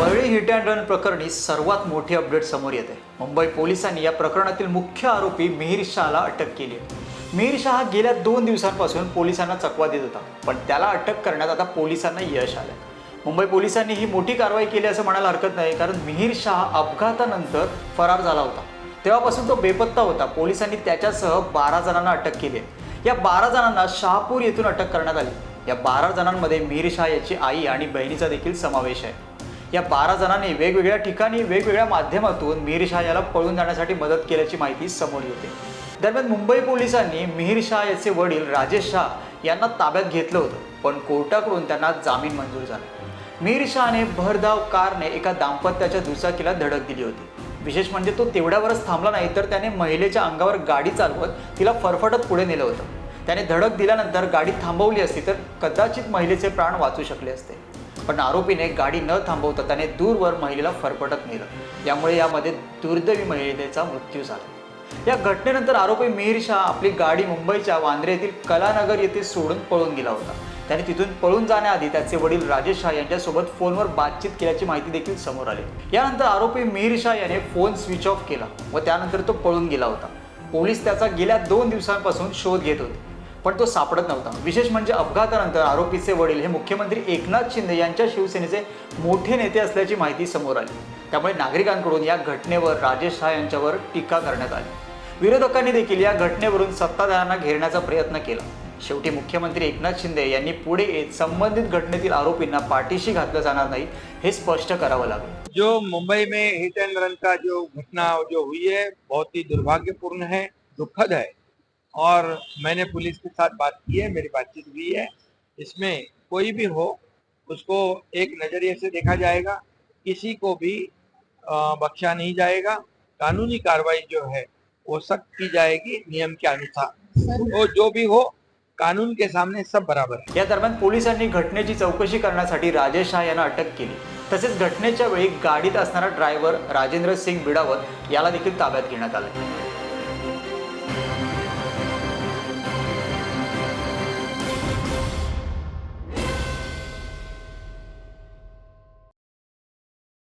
Hit and run प्रकरणी सर्वात मोठी अपडेट समोर येते. मुंबई पोलिसांनी या प्रकरणातील मुख्य आरोपी मिहिर शहाला अटक केली आहे. मिहिर शहा गेल्या दोन दिवसांपासून पोलिसांना चकवा देत होता पण त्याला अटक करण्यात आता पोलिसांना यश आलं मुंबई पोलिसांनी ही मोठी कारवाई केली असं म्हणायला हरकत नाही कारण मिहिर शहा अपघातानंतर फरार झाला होता. तेव्हापासून तो बेपत्ता होता. पोलिसांनी त्याच्यासह बारा जणांना अटक केली आहे. या बारा जणांना शहापूर येथून अटक करण्यात आली. या बारा जणांमध्ये मिहिर शहा याची आई आणि बहिणीचा देखील समावेश आहे. या बारा जणांनी वेगवेगळ्या ठिकाणी वेगवेगळ्या माध्यमातून मिहिर शहा याला पळून जाण्यासाठी मदत केल्याची माहिती समोर येते. दरम्यान मुंबई पोलिसांनी मिहिर शहा याचे वडील राजेश शहा यांना ताब्यात घेतलं होतं पण कोर्टाकडून त्यांना जामीन मंजूर झाला. मिहिर शहाने भरधाव कारने एका दाम्पत्याच्या दुचाकीला धडक दिली होती. विशेष म्हणजे तो तेवढ्यावरच थांबला नाही तर त्याने महिलेच्या अंगावर गाडी चालवत तिला फरफटत पुढे नेलं होतं. त्याने धडक दिल्यानंतर गाडी थांबवली असती तर कदाचित महिलेचे प्राण वाचू शकले असते. पण आरोपीने गाडी न थांबवता त्याने दूरवर महिलेला फरफटत नेलं. यामुळे यामध्ये दुर्दैवी महिलेचा मृत्यू झाला. या घटनेनंतर आरोपी मिहिर शाह आपली गाडी मुंबईच्या वांद्रे येथील कलानगर येथे सोडून पळून गेला होता. त्याने तिथून पळून जाण्याआधी त्याचे वडील राजेश शाह यांच्यासोबत फोनवर बातचीत केल्याची माहिती देखील समोर आली. यानंतर आरोपी मिहिर शाह याने फोन स्विच ऑफ केला व त्यानंतर तो पळून गेला होता. पोलीस त्याचा गेल्या दोन दिवसांपासून शोध घेत होते. पण तो सापडत नव्हता. विशेष म्हणजे अपघातानंतर आरोपीचे वडील हे मुख्यमंत्री एकनाथ शिंदे यांच्या शिवसेनेचे मोठे नेते असल्याची माहिती समोर आली. त्यामुळे नागरिकांकडून या घटनेवर राजेश शहा यांच्यावर टीका करण्यात आली. विरोधकांनी देखील या घटनेवरून सत्ताधाऱ्यांना घेरण्याचा प्रयत्न केला. शेवटी मुख्यमंत्री एकनाथ शिंदे यांनी पुढे येत संबंधित घटनेतील आरोपींना पाठीशी घातलं जाणार नाही हे स्पष्ट करावं लागलं. जो मुंबई में हिट एंड रन का जो घटना जो हुई है बहुत ही दुर्भाग्यपूर्ण है दुखद है। और मैंने पुलिस के साथ बात की है मेरी बातचीत हुई है। इसमें कोई भी हो उसको एक नजरिए से देखा जाएगा किसी को भी बख्शा नहीं जाएगा। कानूनी कार्रवाई जो है वो सख्त की जाएगी नियम के अनुसार। वो जो भी हो कानून के सामने सब बराबर या दरम्यान पोलिसांनी घटनेची चौकशी करण्यासाठी राजेश शाह यांना अटक केली. तसेच घटनेच्या वेळी गाडीत असणारा ड्रायव्हर राजेंद्र सिंग बिडावत याला देखील ताब्यात घेण्यात आलं.